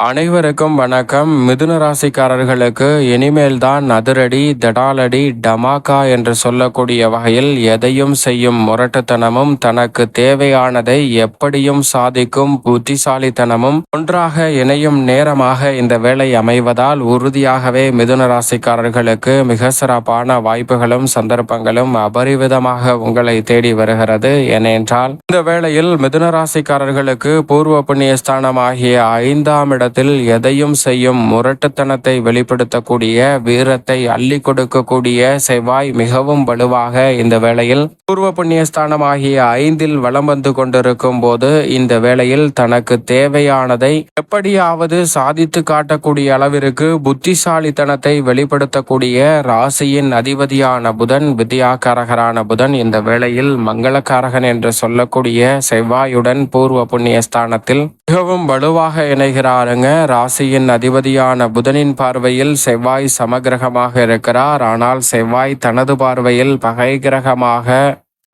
அனைவருக்கும் வணக்கம். மிதுன ராசிக்காரர்களுக்கு இனிமேல் தான் அதிரடி தடாலடி டமாக்கா என்று சொல்லக்கூடிய வகையில் எதையும் செய்யும் முரட்டுத்தனமும் தனக்கு தேவையானதை எப்படியும் சாதிக்கும் புத்திசாலித்தனமும் ஒன்றாக இணையும் நேரமாக இந்த வேலை அமைவதால் உறுதியாகவே மிதுன ராசிக்காரர்களுக்கு மிக சிறப்பான வாய்ப்புகளும் சந்தர்ப்பங்களும் அபரிவிதமாக உங்களை தேடி வருகிறது. ஏனென்றால் இந்த வேளையில் மிதுன ராசிக்காரர்களுக்கு பூர்வ புண்ணியஸ்தானமாகிய ஐந்தாம் இட காலத்தில் எதையும் செய்யும் முரட்டுத்தனத்தை வெளிப்படுத்தக்கூடிய வீரத்தை அள்ளி கொடுக்கக்கூடிய செவ்வாய் மிகவும் வலுவாக இந்த வேளையில் பூர்வ புண்ணியஸ்தானமாகிய ஐந்தில் வலம் வந்து கொண்டிருக்கும் போது இந்த வேளையில் தனக்கு தேவையானதை எப்படியாவது சாதித்து காட்டக்கூடிய அளவிற்கு புத்திசாலித்தனத்தை வெளிப்படுத்தக்கூடிய ராசியின் அதிபதியான புதன் வித்யாகாரகரான புதன் இந்த வேளையில் மங்களக்காரகன் என்று சொல்லக்கூடிய செவ்வாயுடன் பூர்வ புண்ணியஸ்தானத்தில் மிகவும் வலுவாக இணைகிறாருங்க பாருங்க. ராசியின் அதிபதியான புதனின் பார்வையில் செவ்வாய் சமகிரகமாக இருக்கிறார். ஆனால் செவ்வாய் தனது பார்வையில் பகை கிரகமாக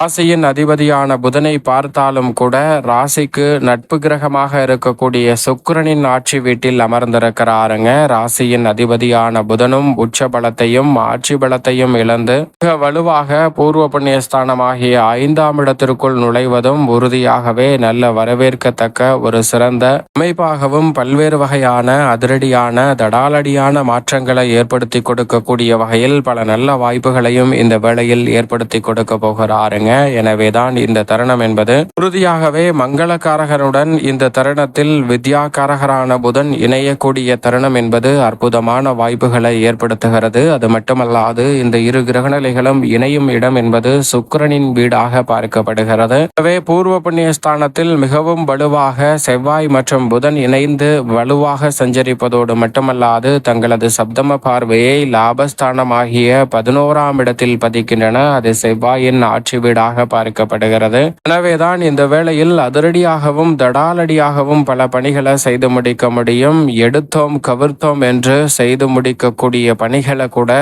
ராசியின் அதிபதியான புதனை பார்த்தாலும் கூட ராசிக்கு நட்பு கிரகமாக இருக்கக்கூடிய சுக்கரனின் ஆட்சி வீட்டில் அமர்ந்திருக்கிறாருங்க. ராசியின் அதிபதியான புதனும் உச்ச பலத்தையும் ஆட்சி பலத்தையும் இழந்து மிக வலுவாக பூர்வ புண்ணியஸ்தானமாகிய ஐந்தாம் இடத்திற்குள் நுழைவதும் உறுதியாகவே நல்ல வரவேற்கத்தக்க ஒரு சிறந்த அமைப்பாகவும் பல்வேறு வகையான அதிரடியான தடாலடியான மாற்றங்களை ஏற்படுத்தி கொடுக்கக்கூடிய வகையில் பல நல்ல வாய்ப்புகளையும் இந்த வேளையில் ஏற்படுத்தி கொடுக்க போகிறாருங்க. எனவே எனவேதான் இந்த தருணம் என்பது. உறுதியாகவே மங்களக்காரகனுடன் இந்த தருணத்தில் வித்யாகாரகரான புதன் இணையக்கூடிய தருணம் என்பது அற்புதமான வாய்ப்புகளை ஏற்படுத்துகிறது. அது மட்டுமல்லாது இந்த இரு கிரகநிலைகளும் இணையும் இடம் என்பது சுக்கரனின் வீடாக பார்க்கப்படுகிறது. எனவே பூர்வ புண்ணிய ஸ்தானத்தில் மிகவும் வலுவாக செவ்வாய் மற்றும் புதன் இணைந்து வலுவாக சஞ்சரிப்பதோடு மட்டுமல்லாது தங்களது சப்தம பார்வையை லாபஸ்தானமாகிய பதினோராம் இடத்தில் பதிக்கின்றன. அது செவ்வாயின் ஆட்சி வீடு வீடாக பார்க்கப்படுகிறது. எனவேதான் இந்த வேளையில் அதிரடியாகவும் தடாலடியாகவும் பல பணிகளை செய்து முடிக்க முடியும். எடுத்தோம் கவிர்த்தோம் என்று செய்து முடிக்கக்கூடிய பணிகளை கூட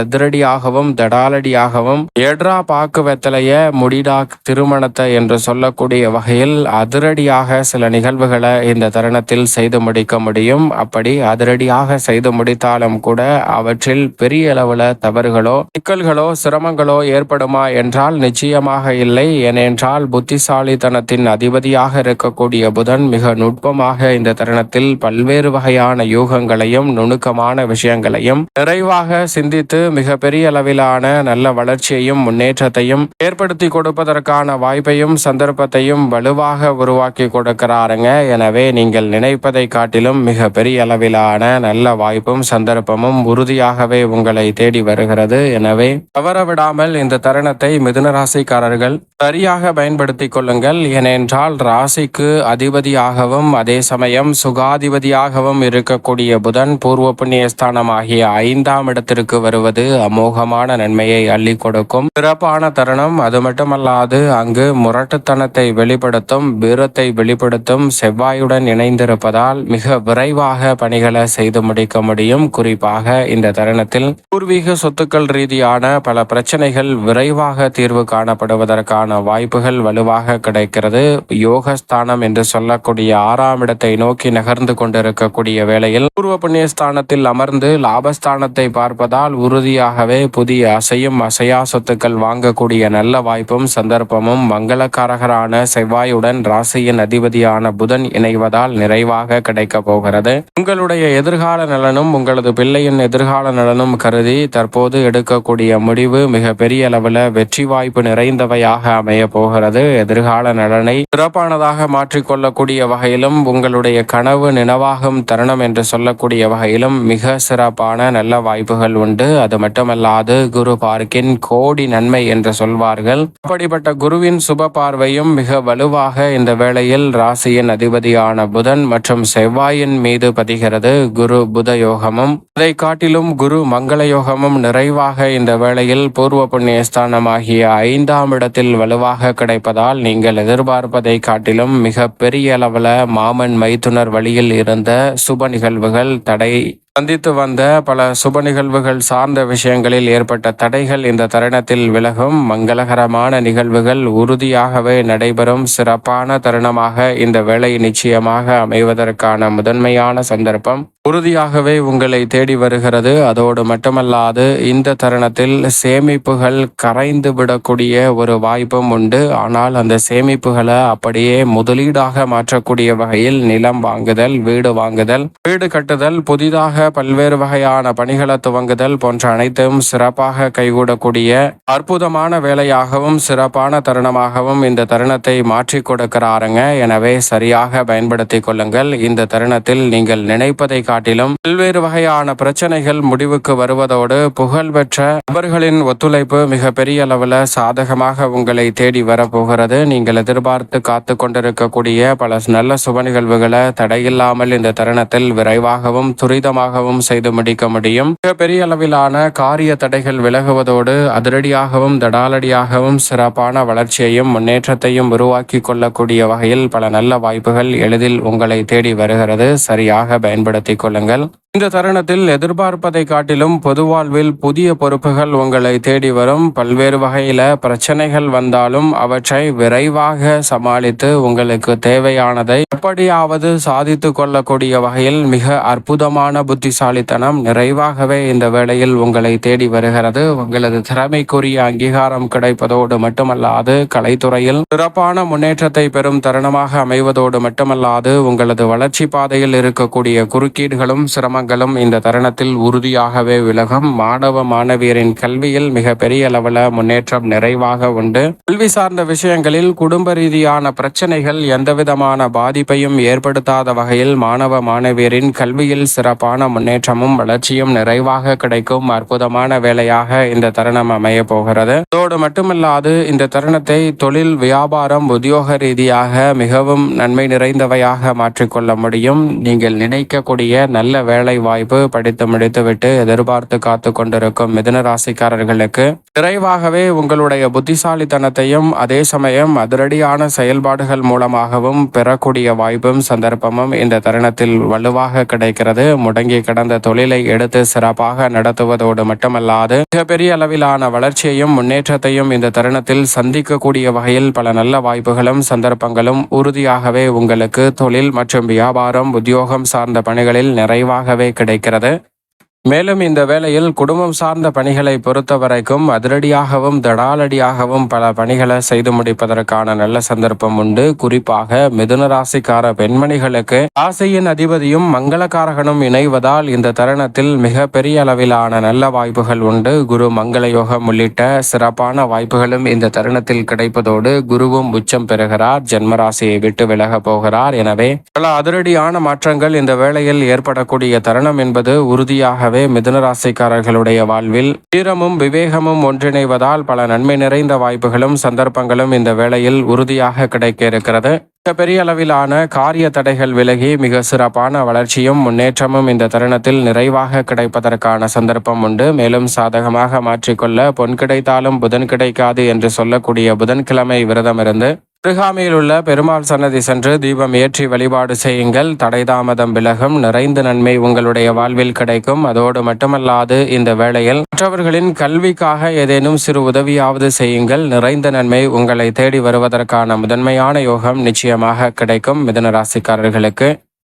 அதிரடியாகவும் தடாலடியாகவும் எட்ரா பாக்கு வெத்தலைய முடிடா திருமணத்தை என்று சொல்லக்கூடிய வகையில் அதிரடியாக சில நிகழ்வுகளை இந்த தருணத்தில் செய்து முடிக்க முடியும். அப்படி அதிரடியாக செய்து முடித்தாலும் கூட அவற்றில் பெரிய அளவுல தவறுகளோ சிக்கல்களோ சிரமங்களோ ஏற்படுமா என்றால் நிச்சயம் சாத்தியமாக இல்லை. ஏனென்றால் புத்திசாலித்தனத்தின் அதிபதியாக இருக்கக்கூடிய புதன் மிக நுட்பமாக இந்த தருணத்தில் பல்வேறு வகையான யூகங்களையும் நுணுக்கமான விஷயங்களையும் நிறைவாக சிந்தித்து மிக பெரிய அளவிலான நல்ல வளர்ச்சியையும் முன்னேற்றத்தையும் ஏற்படுத்தி கொடுப்பதற்கான வாய்ப்பையும் சந்தர்ப்பத்தையும் வலுவாக உருவாக்கி கொடுக்கிறாருங்க. எனவே நீங்கள் நினைப்பதை காட்டிலும் மிக பெரிய அளவிலான நல்ல வாய்ப்பும் சந்தர்ப்பமும் உறுதியாகவே உங்களை தேடி வருகிறது. எனவே தவறவிடாமல் இந்த தருணத்தை மிதுனராசி ராசிக்காரர்கள் சரியாக பயன்படுத்திக் கொள்ளுங்கள். ஏனென்றால் ராசிக்கு அதிபதியாகவும் அதே சமயம் சுகாதிபதியாகவும் இருக்கக்கூடிய புதன் பூர்வ புண்ணியஸ்தானம் ஆகிய ஐந்தாம் இடத்திற்கு வருவது அமோகமான நன்மையை அள்ளி கொடுக்கும். சிறப்பான தருணம். அது மட்டுமல்லாது அங்கு முரட்டுத்தனத்தை வெளிப்படுத்தும் வீரத்தை வெளிப்படுத்தும் செவ்வாயுடன் இணைந்திருப்பதால் மிக விரைவாக பணிகளை செய்து முடிக்க முடியும். குறிப்பாக இந்த தருணத்தில் பூர்வீக சொத்துக்கள் ரீதியான பல பிரச்சனைகள் விரைவாக தீர்வு காண காணப்படுவதற்கான வாய்ப்புகள் வலுவாக கிடைக்கிறது. யோகஸ்தானம் என்று சொல்லக்கூடிய ஆறாம் இடத்தை நோக்கி நகர்ந்து கொண்டிருக்கக்கூடிய வேளையில் பூர்வ புண்ணியஸ்தானத்தில் அமர்ந்து லாபஸ்தானத்தை பார்ப்பதால் உறுதியாகவே புதிய அசையும் அசையா சொத்துக்கள் வாங்கக்கூடிய நல்ல வாய்ப்பும் சந்தர்ப்பமும் மங்களக்காரகரான செவ்வாயுடன் ராசியின் அதிபதியான புதன் இணைவதால் நிறைவாக கிடைக்க போகிறது. உங்களுடைய எதிர்கால நலனும் உங்களது பிள்ளையின் எதிர்கால நலனும் கருதி தற்போது எடுக்கக்கூடிய முடிவு மிக பெரிய அளவில் வெற்றி வாய்ப்பு நிறை நிறைந்தவையாக அமைய போகிறது. எதிர்கால நலனை சிறப்பானதாக மாற்றிக்கொள்ளக்கூடிய வகையிலும் உங்களுடைய கனவு நினைவாகும் தருணம் என்று சொல்லக்கூடிய வகையிலும் மிக சிறப்பான நல்ல வாய்ப்புகள் உண்டு. அது மட்டுமல்லாது குரு பார்க்கின் கோடி நன்மை என்று சொல்வார்கள். அப்படிப்பட்ட குருவின் சுப பார்வையும் மிக வலுவாக இந்த வேளையில் ராசியின் அதிபதியான புதன் மற்றும் செவ்வாயின் மீது பதிகிறது. குரு புத யோகமும் அதை காட்டிலும் குரு மங்கள யோகமும் நிறைவாக இந்த வேளையில் பூர்வ புண்ணியஸ்தானமாகிய ஐந்தாம் ஐந்தாம் இடத்தில் வலுவாக கிடைப்பதால் நீங்கள் எதிர்பார்ப்பதை காட்டிலும் மிக பெரிய அளவில் மாமன் மைத்துனர் வழியில் இருந்த சுப நிகழ்வுகள் தடை சந்தித்து வந்த பல சுப நிகழ்வுகள் சார்ந்த விஷயங்களில் ஏற்பட்ட தடைகள் இந்த தருணத்தில் விலகும். மங்களகரமான நிகழ்வுகள் உறுதியாகவே நடைபெறும். சிறப்பான தருணமாக இந்த வேலை நிச்சயமாக அமைவதற்கான முதன்மையான சந்தர்ப்பம். உறுதியாகவே உங்களை தேடி வருகிறது. அதோடு மட்டுமல்லாது இந்த தருணத்தில் சேமிப்புகள் கரைந்து விடக்கூடிய ஒரு வாய்ப்பும் உண்டு. ஆனால் அந்த சேமிப்புகளை அப்படியே முதலீடாக மாற்றக்கூடிய வகையில் நிலம் வாங்குதல் வீடு வாங்குதல் வீடு கட்டுதல் புதிதாக பல்வேறு வகையான பணிகளை துவங்குதல் போன்ற அனைத்தும் சிறப்பாக கைகூடக்கூடிய அற்புதமான வேலையாகவும் சிறப்பான தருணமாகவும் இந்த தருணத்தை மாற்றி கொடுக்கிறாருங்க. எனவே சரியாக பயன்படுத்திக் கொள்ளுங்கள். இந்த தருணத்தில் நீங்கள் நினைப்பதை காட்டிலும் பல்வேறு வகையான பிரச்சனைகள் முடிவுக்கு வருவதோடு புகழ்பெற்ற நபர்களின் ஒத்துழைப்பு மிக பெரிய அளவில் சாதகமாக உங்களை தேடி வரப்போகிறது. நீங்கள் எதிர்பார்த்து காத்து கொண்டிருக்கக்கூடிய பல நல்ல சுப நிகழ்வுகளை தடையில்லாமல் இந்த தருணத்தில் விரைவாகவும் துரிதமாக துரிதமாகவும் செய்து முடிக்க முடியும். மிக பெரிய அளவிலான காரிய தடைகள் விலகுவதோடு அதிரடியாகவும் தடாலடியாகவும் சிறப்பான வளர்ச்சியையும் முன்னேற்றத்தையும் உருவாக்கி கொள்ளக்கூடிய வகையில் பல நல்ல வாய்ப்புகள் எளிதில் உங்களை தேடி வருகிறது. சரியாக பயன்படுத்திக் கொள்ளுங்கள். இந்த தருணத்தில் எதிர்பார்ப்பதை காட்டிலும் பொதுவாழ்வில் புதிய பொறுப்புகள் உங்களை தேடி வரும். பல்வேறு வகையில பிரச்சனைகள் வந்தாலும் அவற்றை விரைவாக சமாளித்து உங்களுக்கு தேவையானதை எப்படியாவது சாதித்து கொள்ளக்கூடிய வகையில் மிக அற்புதமான புத்திசாலித்தனம் நிறைவாகவே இந்த வேளையில் உங்களை தேடி வருகிறது. உங்களது திறமைக்குரிய அங்கீகாரம் கிடைப்பதோடு மட்டுமல்லாது கலைத்துறையில் சிறப்பான முன்னேற்றத்தை பெறும் தருணமாக அமைவதோடு மட்டுமல்லாது உங்களது வளர்ச்சி பாதையில் இருக்கக்கூடிய குறுக்கீடுகளும் சிரமங்களும் இந்த தருணத்தில் உறுதியாகவே விலகும். மாணவ மாணவியரின் கல்வியில் மிக பெரிய அளவில் முன்னேற்றம் நிறைவாக உண்டு. கல்வி சார்ந்த விஷயங்களில் குடும்ப ரீதியான பிரச்சனைகள் எந்தவிதமான பாதிப்பையும் ஏற்படுத்தாத வகையில் மாணவ மாணவியரின் கல்வியில் சிறப்பான முன்னேற்றமும் வளர்ச்சியும் நிறைவாக கிடைக்கும் அற்புதமான வேலையாக இந்த தருணம் அமைய போகிறது. அதோடு மட்டுமல்லாது இந்த தருணத்தை தொழில் வியாபாரம் உத்தியோக ரீதியாக மிகவும் நன்மை நிறைந்தவையாக மாற்றிக்கொள்ள முடியும். நீங்கள் நினைக்கக்கூடிய நல்ல வேலை வாய்ப்பு படித்து முடித்துவிட்டு எதிர்பார்த்து காத்து கொண்டிருக்கும் மிதன ராசிக்காரர்களுக்கு விரைவாகவே உங்களுடைய புத்திசாலித்தனத்தையும் அதே சமயம் அதிரடியான செயல்பாடுகள் மூலமாகவும் பெறக்கூடிய வாய்ப்பும் சந்தர்ப்பமும் இந்த தருணத்தில் வலுவாக கிடைக்கிறது. முடங்கி கிடந்த தொழிலை எடுத்து சிறப்பாக நடத்துவதோடு மட்டுமல்லாது மிகப்பெரிய அளவிலான வளர்ச்சியையும் முன்னேற்றத்தையும் இந்த தருணத்தில் சந்திக்கக்கூடிய வகையில் பல நல்ல வாய்ப்புகளும் சந்தர்ப்பங்களும் உறுதியாகவே உங்களுக்கு தொழில் மற்றும் வியாபாரம் உத்தியோகம் சார்ந்த பணிகளில் நிறைவாகவே கிடைக்கிறது. மேலும் இந்த வேளையில் குடும்பம் சார்ந்த பணிகளை பொறுத்த வரைக்கும் அதிரடியாகவும் தடாலடியாகவும் பல பணிகளை செய்து முடிப்பதற்கான நல்ல சந்தர்ப்பம் உண்டு. குறிப்பாக மிதுன ராசிக்கார பெண்மணிகளுக்கு ராசியின் அதிபதியும் மங்களக்காரகனும் இணைவதால் இந்த தருணத்தில் மிக பெரிய அளவிலான நல்ல வாய்ப்புகள் உண்டு. குரு மங்கள யோகம் உள்ளிட்ட சிறப்பான வாய்ப்புகளும் இந்த தருணத்தில் கிடைப்பதோடு குருவும் உச்சம் பெறுகிறார் ஜென்மராசியை விட்டு விலக போகிறார். எனவே பல அதிரடியான மாற்றங்கள் இந்த வேளையில் ஏற்படக்கூடிய தருணம் என்பது உறுதியாகவே மிதுன ராசிக்காரர்களுடைய வாழ்வில் வீரமும் விவேகமும் ஒன்றிணைவதால் பல நன்மை நிறைந்த வாய்ப்புகளும் சந்தர்ப்பங்களும் இந்த வேளையில் உறுதியாக கிடைக்க இருக்கிறது. மிக பெரிய அளவிலான காரிய தடைகள் விலகி மிக சிறப்பான வளர்ச்சியும் முன்னேற்றமும் இந்த தருணத்தில் நிறைவாக கிடைப்பதற்கான சந்தர்ப்பம் உண்டு. மேலும் சாதகமாக மாற்றிக்கொள்ள பொன் கிடைத்தாலும் புதன் கிடைக்காது என்று சொல்லக்கூடிய புதன்கிழமை விரதமிருந்து திருகாமியில் உள்ள பெருமாள் சன்னதி சென்று தீபம் ஏற்றி வழிபாடு செய்யுங்கள். தடைதாமதம் விலகும். நிறைந்த நன்மை உங்களுடைய வாழ்வில் கிடைக்கும். அதோடு மட்டுமல்லாது இந்த வேளையில் மற்றவர்களின் கல்விக்காக ஏதேனும் சிறு உதவியாவது செய்யுங்கள். நிறைந்த நன்மை உங்களை தேடி வருவதற்கான முதன்மையான யோகம் நிச்சயமாக கிடைக்கும் மிதன ராசிக்காரர்களுக்கு.